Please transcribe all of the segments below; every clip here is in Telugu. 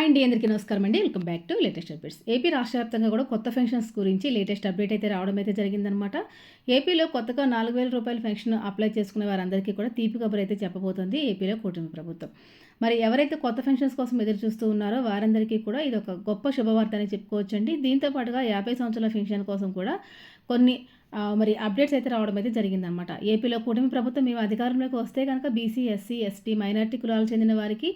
హాయ్ అండి అందరికీ నమస్కారం అండి. Welcome back to latest updates. AP రాష్ట్ర వ్యాప్తంగా కూడా కొత్త పెన్షన్స్ గురించి లేటెస్ట్ అప్డేట్ అయితే రావడం అయితే జరిగిందనమాట ఏపీలో కొత్తగా నాలుగు వేల రూపాయల పెన్షన్ అప్లై చేసుకునే వారందరికీ కూడా తీపి కబురు అయితే చెప్పబోతోంది ఏపీలో కూటమి ప్రభుత్వం. మరి ఎవరైతే కొత్త పెన్షన్స్ కోసం ఎదురు చూస్తూ ఉన్నారో వారందరికీ కూడా ఇది ఒక గొప్ప శుభవార్త అని చెప్పుకోవచ్చండి. దీంతో పాటుగా యాభై సంవత్సరాల పెన్షన్ కోసం కూడా కొన్ని మరి అప్డేట్స్ అయితే రావడం అయితే జరిగిందనమాట ఏపీలో కూటమి ప్రభుత్వం మేము అధికారంలోకి వస్తే కనుక బీసీ ఎస్సీ ఎస్టీ మైనార్టీ కులాలకు చెందిన వారికి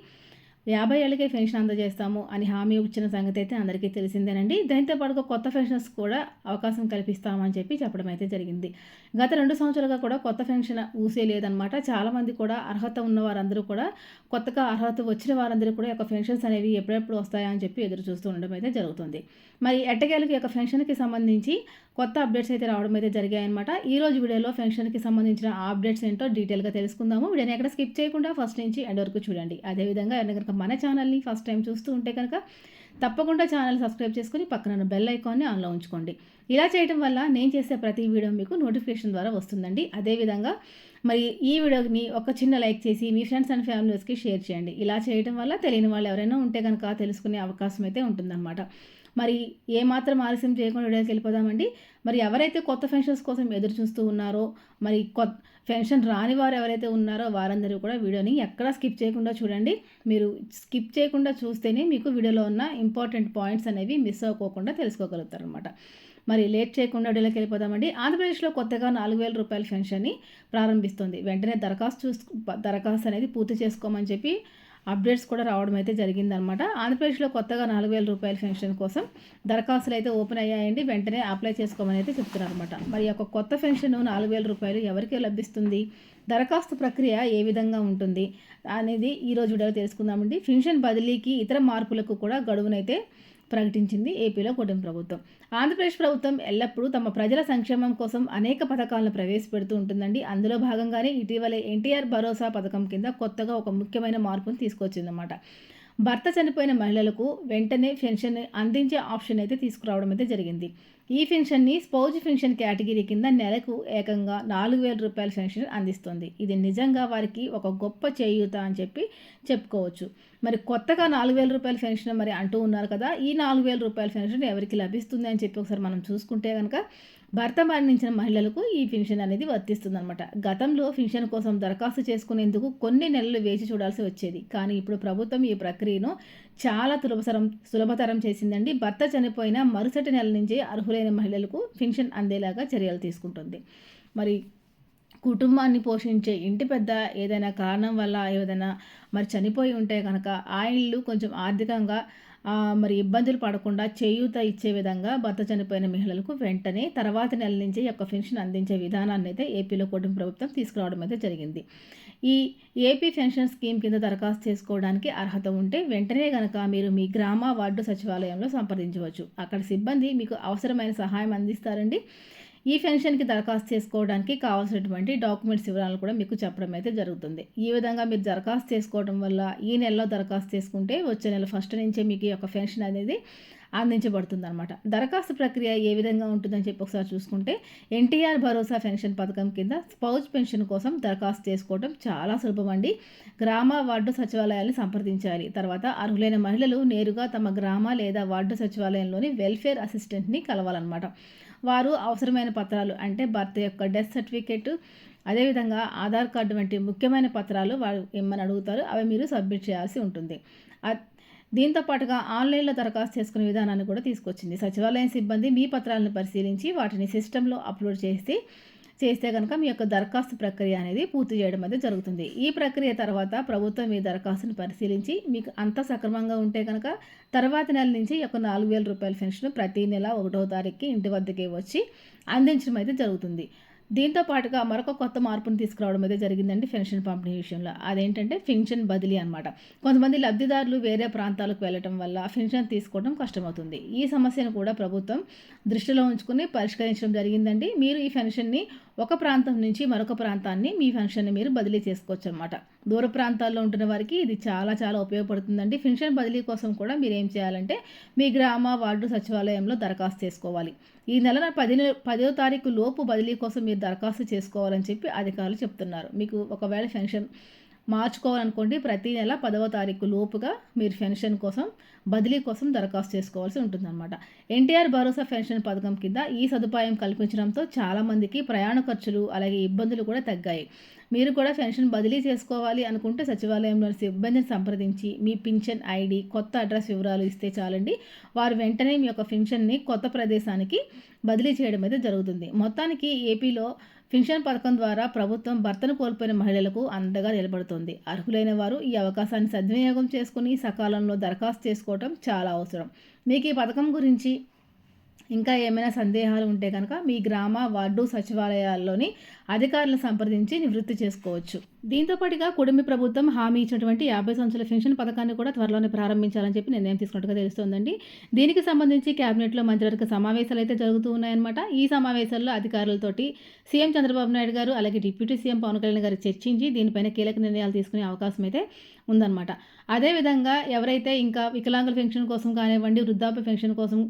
యాభై ఏళ్ళకే పెన్షన్ అందజేస్తాము అని హామీ ఇచ్చిన సంగతి అయితే అందరికీ తెలిసిందేనండి. దానితో పాటుగా కొత్త పెన్షన్స్ కూడా అవకాశం కల్పిస్తామని చెప్పి చెప్పడం అయితే జరిగింది. గత రెండు సంవత్సరాలుగా కూడా కొత్త పెన్షన్ ఊసే లేదనమాట చాలామంది కూడా అర్హత ఉన్న వారందరూ కూడా కొత్తగా అర్హత వచ్చిన వారందరూ కూడా యొక్క పెన్షన్స్ అనేవి ఎప్పుడెప్పుడు వస్తాయని చెప్పి ఎదురు చూస్తూ ఉండడం అయితే జరుగుతుంది. మరి ఎట్టకేలకి యొక్క పెన్షన్కి సంబంధించి కొత్త అప్డేట్స్ అయితే రావడం అయితే జరిగాయన్నమాట. ఈ రోజు వీడియోలో పెన్షన్కి సంబంధించిన ఆ అప్డేట్స్ ఏంటో డీటెయిల్గా తెలుసుకుందాము. వీడియోని ఎక్కడ స్కిప్ చేయకుండా ఫస్ట్ నుంచి ఎండ్ వరకు చూడండి. అదేవిధంగా ఎవరైనా మన ఛానల్ని ఫస్ట్ టైం చూస్తూ ఉంటే కనుక తప్పకుండా ఛానల్ సబ్స్క్రైబ్ చేసుకుని పక్కన బెల్ ఐకాన్ని ఆన్లో ఉంచుకోండి. ఇలా చేయడం వల్ల నేను చేసే ప్రతి వీడియో మీకు నోటిఫికేషన్ ద్వారా వస్తుందండి. అదేవిధంగా మరి ఈ వీడియోని ఒక చిన్న లైక్ చేసి మీ ఫ్రెండ్స్ అండ్ ఫ్యామిలీస్కి షేర్ చేయండి. ఇలా చేయడం వల్ల తెలియని వాళ్ళు ఎవరైనా ఉంటే కనుక తెలుసుకునే అవకాశం అయితే ఉంటుందన్నమాట. మరి ఏమాత్రం ఆలస్యం చేయకుండా వీడియోకి వెళ్ళిపోదామండి. మరి ఎవరైతే కొత్త పెన్షన్స్ కోసం ఎదురు చూస్తూ ఉన్నారో మరి కొత్త పెన్షన్ రాని వారు ఎవరైతే ఉన్నారో వారందరూ కూడా వీడియోని ఎక్కడా స్కిప్ చేయకుండా చూడండి. మీరు స్కిప్ చేయకుండా చూస్తేనే మీకు వీడియోలో ఉన్న ఇంపార్టెంట్ పాయింట్స్ అనేవి మిస్ అవ్వకోకుండా తెలుసుకోగలుగుతారు అనమాట మరి లేట్ చేయకుండా వీడియోకి వెళ్ళిపోదామండి. ఆంధ్రప్రదేశ్లో కొత్తగా నాలుగు వేల రూపాయల పెన్షన్ని ప్రారంభిస్తుంది. వెంటనే దరఖాస్తు చూసు దరఖాస్తు అనేది పూర్తి చేసుకోమని చెప్పి అప్డేట్స్ కూడా రావడం అయితే జరిగిందనమాట. ఆంధ్రప్రదేశ్లో కొత్తగా నాలుగు వేల రూపాయల పెన్షన్ కోసం దరఖాస్తులు అయితే ఓపెన్ అయ్యాయండి. వెంటనే అప్లై చేసుకోమని అయితే చెప్తున్నారు అనమాట మరి యొక్క కొత్త పెన్షన్ నాలుగు వేల రూపాయలు ఎవరికి లభిస్తుంది? దరఖాస్తు ప్రక్రియ ఏ విధంగా ఉంటుంది? అనేది ఈరోజు వీడియోలో తెలుసుకుందామండి. పెన్షన్ బదిలీకి ఇతర మార్పులకు కూడా గడువునైతే ప్రకటించింది ఏపీలో కూటమి ప్రభుత్వం. ఆంధ్రప్రదేశ్ ప్రభుత్వం ఎల్లప్పుడూ తమ ప్రజల సంక్షేమం కోసం అనేక పథకాలను ప్రవేశపెడుతూ ఉంటుందండి. అందులో భాగంగానే ఇటీవలే ఎన్టీఆర్ భరోసా పథకం కింద కొత్తగా ఒక ముఖ్యమైన మార్పును తీసుకొచ్చిందన్నమాట. భర్త చనిపోయిన మహిళలకు వెంటనే పెన్షన్ అందించే ఆప్షన్ అయితే తీసుకురావడం అయితే జరిగింది. ఈ పెన్షన్ని స్పౌజ్ పెన్షన్ కేటగిరీ కింద నెలకు ఏకంగా నాలుగు వేల రూపాయల పెన్షన్ అందిస్తుంది. ఇది నిజంగా వారికి ఒక గొప్ప చేయూత అని చెప్పి చెప్పుకోవచ్చు. మరి కొత్తగా నాలుగు వేల రూపాయల పెన్షన్ మరి అంటూ ఉన్నారు కదా ఈ నాలుగు వేల రూపాయల పెన్షన్ ఎవరికి లభిస్తుంది అని చెప్పి ఒకసారి మనం చూసుకుంటే కనుక భర్త మరణించిన మహిళలకు ఈ పెన్షన్ అనేది వర్తిస్తుందన్నమాట. గతంలో పెన్షన్ కోసం దరఖాస్తు చేసుకునేందుకు కొన్ని నెలలు వేచి చూడాల్సి వచ్చేది. కానీ ఇప్పుడు ప్రభుత్వం ఈ ప్రక్రియను చాలా సులభతరం సులభతరం చేసిందండి. భర్త చనిపోయిన మరుసటి నెల నుంచే అర్హులైన మహిళలకు పెన్షన్ అందేలాగా చర్యలు తీసుకుంటుంది. మరి కుటుంబాన్ని పోషించే ఇంటి పెద్ద ఏదైనా కారణం వల్ల ఏదైనా మరి చనిపోయి ఉంటే కనుక ఆ ఇల్లు కొంచెం ఆర్థికంగా మరి ఇబ్బందులు పడకుండా చేయూత ఇచ్చే విధంగా భర్త చనిపోయిన మహిళలకు వెంటనే తర్వాత నెల నుంచి యొక్క పెన్షన్ అందించే విధానాన్ని అయితే ఏపీలో కుటుంబ ప్రభుత్వం తీసుకురావడం అయితే జరిగింది. ఈ ఏపీ పెన్షన్ స్కీమ్ కింద దరఖాస్తు చేసుకోవడానికి అర్హత ఉంటే వెంటనే కనుక మీరు మీ గ్రామ వార్డు సచివాలయంలో సంప్రదించవచ్చు. అక్కడ సిబ్బంది మీకు అవసరమైన సహాయం అందిస్తారండి. ఈ పెన్షన్కి దరఖాస్తు చేసుకోవడానికి కావాల్సినటువంటి డాక్యుమెంట్స్ వివరాలు కూడా మీకు చెప్పడం అయితే జరుగుతుంది. ఈ విధంగా మీరు దరఖాస్తు చేసుకోవడం వల్ల ఈ నెలలో దరఖాస్తు చేసుకుంటే వచ్చే నెల ఫస్ట్ నుంచే మీకు ఈ యొక్క పెన్షన్ అనేది అందించబడుతుంది అనమాట దరఖాస్తు ప్రక్రియ ఏ విధంగా ఉంటుందని చెప్పి ఒకసారి చూసుకుంటే ఎన్టీఆర్ భరోసా పెన్షన్ పథకం కింద స్పౌజ్ పెన్షన్ కోసం దరఖాస్తు చేసుకోవడం చాలా సులభం అండి. గ్రామ వార్డు సచివాలయాన్ని సంప్రదించాలి. తర్వాత అర్హులైన మహిళలు నేరుగా తమ గ్రామ లేదా వార్డు సచివాలయంలోని వెల్ఫేర్ అసిస్టెంట్ని కలవాలన్నమాట. వారు అవసరమైన పత్రాలు అంటే భర్త యొక్క డెత్ సర్టిఫికేట్ అదేవిధంగా ఆధార్ కార్డు వంటి ముఖ్యమైన పత్రాలు వారు ఇమ్మని అడుగుతారు అవి మీరు సబ్మిట్ చేయాల్సి ఉంటుంది. దీంతో పాటుగా ఆన్లైన్లో దరఖాస్తు చేసుకునే విధానాన్ని కూడా తీసుకొచ్చింది. సచివాలయం సిబ్బంది మీ పత్రాలను పరిశీలించి వాటిని సిస్టంలో అప్లోడ్ చేసి చేస్తే కనుక మీ యొక్క దరఖాస్తు ప్రక్రియ అనేది పూర్తి చేయడం అయితే జరుగుతుంది. ఈ ప్రక్రియ తర్వాత ప్రభుత్వం మీ దరఖాస్తును పరిశీలించి మీకు అంత సక్రమంగా ఉంటే కనుక తర్వాత నెల నుంచి యొక్క నాలుగు వేల రూపాయల పెన్షన్ ప్రతి నెల ఒకటో తారీఖుకి ఇంటి వద్దకే వచ్చి అందించడం అయితే జరుగుతుంది. దీంతో పాటుగా మరొక కొత్త మార్పును తీసుకురావడం అయితే జరిగిందండి పెన్షన్ పంపిణీ విషయంలో. అదేంటంటే పెన్షన్ బదిలీ అనమాట కొంతమంది లబ్ధిదారులు వేరే ప్రాంతాలకు వెళ్ళటం వల్ల పెన్షన్ తీసుకోవడం కష్టమవుతుంది. ఈ సమస్యను కూడా ప్రభుత్వం దృష్టిలో ఉంచుకుని పరిష్కరించడం జరిగిందండి. మీరు ఈ పెన్షన్ని ఒక ప్రాంతం నుంచి మరొక ప్రాంతాన్ని మీ ఫంక్షన్ని మీరు బదిలీ చేసుకోవచ్చు అనమాట దూర ప్రాంతాల్లో ఉంటున్న వారికి ఇది చాలా చాలా ఉపయోగపడుతుందండి. పెన్షన్ బదిలీ కోసం కూడా మీరు ఏం చేయాలంటే మీ గ్రామ వార్డు సచివాలయంలో దరఖాస్తు చేసుకోవాలి. ఈ నెల పది పదో తారీఖు లోపు బదిలీ కోసం మీరు దరఖాస్తు చేసుకోవాలని చెప్పి అధికారులు చెప్తున్నారు. మీకు ఒకవేళ పెన్షన్ మార్చుకోవాలనుకోండి ప్రతి నెల పదవ తారీఖు లోపుగా మీరు పెన్షన్ కోసం బదిలీ కోసం దరఖాస్తు చేసుకోవాల్సి ఉంటుందన్నమాట. ఎన్టీఆర్ భరోసా పెన్షన్ పథకం కింద ఈ సదుపాయం కల్పించడంతో చాలామందికి ప్రయాణ ఖర్చులు అలాగే ఇబ్బందులు కూడా తగ్గాయి. మీరు కూడా పెన్షన్ బదిలీ చేసుకోవాలి అనుకుంటే సచివాలయంలోని సిబ్బందిని సంప్రదించి మీ పింఛన్ ఐడి కొత్త అడ్రస్ వివరాలు ఇస్తే చాలండి. వారు వెంటనే మీ యొక్క పెన్షన్ని కొత్త ప్రదేశానికి బదిలీ చేయడం అయితే జరుగుతుంది. మొత్తానికి ఏపీలో పెన్షన్ పథకం ద్వారా ప్రభుత్వం భర్తను కోల్పోయిన మహిళలకు అండగా నిలబడుతుంది. అర్హులైన వారు ఈ అవకాశాన్ని సద్వినియోగం చేసుకుని సకాలంలో దరఖాస్తు చేసుకోవటం చాలా అవసరం. మీకు ఈ పథకం గురించి ఇంకా ఏమైనా సందేహాలు ఉంటే కనుక మీ గ్రామ వార్డు సచివాలయాల్లోని అధికారులను సంప్రదించి నివృత్తి చేసుకోవచ్చు. దీంతో పాటుగా కుటుంబ ప్రభుత్వం హామీ ఇచ్చినటువంటి యాభై సంవత్సరాల పెన్షన్ పథకాన్ని కూడా త్వరలోనే ప్రారంభించాలని చెప్పి నిర్ణయం తీసుకున్నట్టుగా తెలుస్తోందండి. దీనికి సంబంధించి కేబినెట్లో మంత్రివర్గ సమావేశాలు అయితే జరుగుతూ ఉన్నాయన్నమాట. ఈ సమావేశాల్లో అధికారులతోటి సీఎం చంద్రబాబు నాయుడు గారు అలాగే డిప్యూటీ సీఎం పవన్ కళ్యాణ్ గారు చర్చించి దీనిపైన కీలక నిర్ణయాలు తీసుకునే అవకాశం అయితే ఉందన్నమాట. అదేవిధంగా ఎవరైతే ఇంకా వికలాంగుల పెన్షన్ కోసం కానివ్వండి వృద్ధాప్య పెన్షన్ కోసం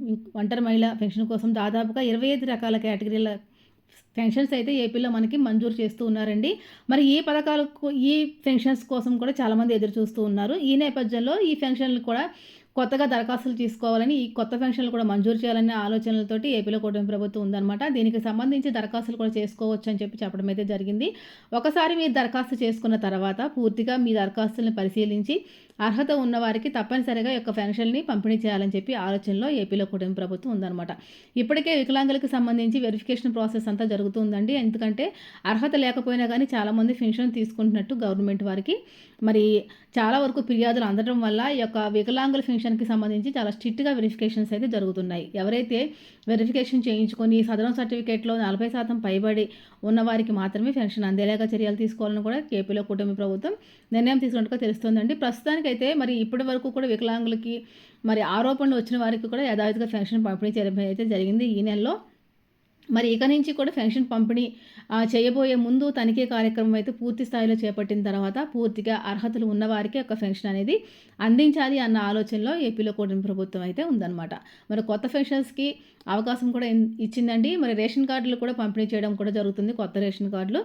ఒంటరి మహిళ పెన్షన్ కోసం దాదాపుగా ఇరవై ఐదు రకాల కేటగిరీల పెన్షన్స్ అయితే ఏపీలో మనకి మంజూరు చేస్తూ ఉన్నారండి. మరి ఈ పథకాలకు ఈ పెన్షన్స్ కోసం కూడా చాలామంది ఎదురు చూస్తూ ఉన్నారు. ఈ నేపథ్యంలో ఈ పెన్షన్లు కూడా కొత్తగా దరఖాస్తులు తీసుకోవాలని ఈ కొత్త పెన్షన్లు కూడా మంజూరు చేయాలనే ఆలోచనలతోటి ఏపీలో కూటమి ప్రభుత్వం ఉందన్నమాట. దీనికి సంబంధించి దరఖాస్తులు కూడా చేసుకోవచ్చు అని చెప్పి చెప్పడం అయితే జరిగింది. ఒకసారి మీరు దరఖాస్తు చేసుకున్న తర్వాత పూర్తిగా మీ దరఖాస్తులను పరిశీలించి అర్హత ఉన్న వారికి తప్పనిసరిగా యొక్క పెన్షన్ని పంపిణీ చేయాలని చెప్పి ఆలోచనలో ఏపీలో కూటమి ప్రభుత్వం ఉందన్నమాట. ఇప్పటికే వికలాంగులకు సంబంధించి వెరిఫికేషన్ ప్రాసెస్ అంతా జరుగుతుందండి. ఎందుకంటే అర్హత లేకపోయినా కానీ చాలామంది పెన్షన్ తీసుకుంటున్నట్టు గవర్నమెంట్ వారికి మరి చాలా వరకు ఫిర్యాదులు అందడం వల్ల ఈ యొక్క వికలాంగుల పెన్షన్కి సంబంధించి చాలా స్ట్రిక్ట్గా వెరిఫికేషన్స్ అయితే జరుగుతున్నాయి. ఎవరైతే వెరిఫికేషన్ చేయించుకొని సదరం సర్టిఫికేట్లో నలభై శాతం పైబడి ఉన్నవారికి మాత్రమే పెన్షన్ అందేలాగా చర్యలు తీసుకోవాలని కూడా ఏపీలో కూటమి ప్రభుత్వం నిర్ణయం తీసుకున్నట్టుగా తెలుస్తోందండి. అయితే మరి ఇప్పటి వరకు కూడా వికలాంగులకి మరి ఆరోపణలు వచ్చిన వారికి కూడా యథావిధిగా పెన్షన్ పంపిణీ చేయడం అయితే జరిగింది ఈ నెలలో. మరి ఇక నుంచి కూడా పెన్షన్ పంపిణీ చేయబోయే ముందు తనిఖీ కార్యక్రమం అయితే పూర్తి స్థాయిలో చేపట్టిన తర్వాత పూర్తిగా అర్హతలు ఉన్నవారికి ఒక పెన్షన్ అనేది అందించాలి అన్న ఆలోచనలో ఏపీలో కూటమి ప్రభుత్వం అయితే ఉందన్నమాట. మరి కొత్త పెన్షన్స్కి అవకాశం కూడా ఇచ్చిందండి. మరి రేషన్ కార్డులు కూడా పంపిణీ చేయడం కూడా జరుగుతుంది కొత్త రేషన్ కార్డులు.